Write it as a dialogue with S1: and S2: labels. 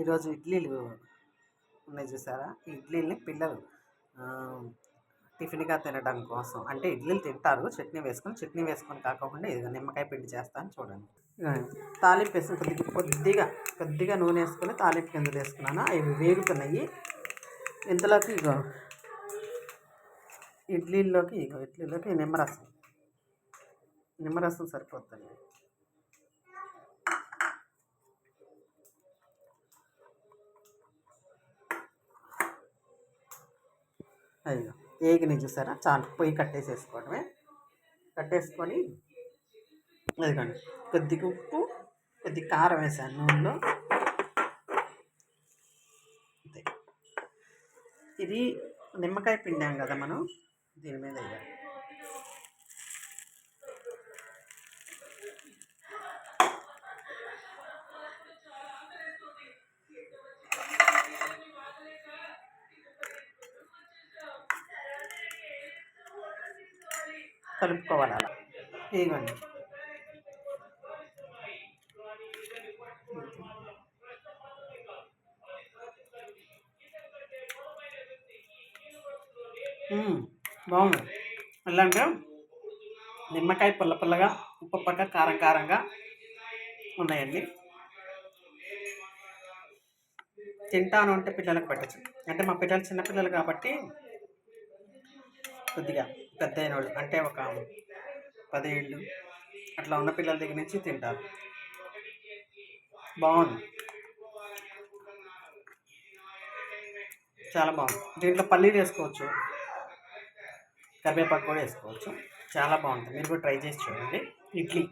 S1: ఈరోజు ఇడ్లీలు ఉన్నాయి చూసారా? ఈ ఇడ్లీలని పిల్లలు టిఫిన్గా తినడం కోసం అంటే ఇడ్లీలు తింటారు చట్నీ వేసుకొని చట్నీ వేసుకొని కాకుండా ఇది నిమ్మకాయ పిండి చేస్తాను చూడండి. తాలింపు వేసుకుని కొద్దిగా కొద్దిగా కొద్దిగా నూనె వేసుకొని తాలింపు కింద వేసుకున్నాను? అవి వేగుతున్నాయి. ఇంతలోకి ఇగో ఇడ్లీల్లోకి ఇగో ఇడ్లీలోకి నిమ్మరసం. నిమ్మరసం సరిపోతుంది. అయ్యో ఏగిని చూసారా? చాలు పొయ్యి కట్టేసేసుకోవడమే. కట్టేసుకొని అదిగోండి కొద్దిగా ఉప్పు కొద్ది కారం వేసాను నూనెలో. అంతే. ఇది నిమ్మకాయ పిండాం కదా మనం దీని మీద వేయాలి. కలుపుకోవాలి అలా. ఇదిగోండి. బాగుంది. ఎలా అంటే నిమ్మకాయ పుల్ల పుల్లగా ఉప్పు పక్క కారం కారంగా ఉన్నాయండి. తింటాను అంటే పిల్లలకు పెట్టచ్చు. అంటే మా పిల్లలు చిన్నపిల్లలు కాబట్టి కొద్దిగా పెద్ద అయిన వాళ్ళు అంటే ఒక పదేళ్ళు అట్లా ఉన్న పిల్లల దగ్గర నుంచి తింటారు. బాగుంది. చాలా బాగుంది. దీంట్లో పల్లీలు వేసుకోవచ్చు. కరివేపాకు కూడా వేసుకోవచ్చు. చాలా బాగుంటుంది మీరు కూడా ట్రై చేసి చూడండి. ఇడ్లీ.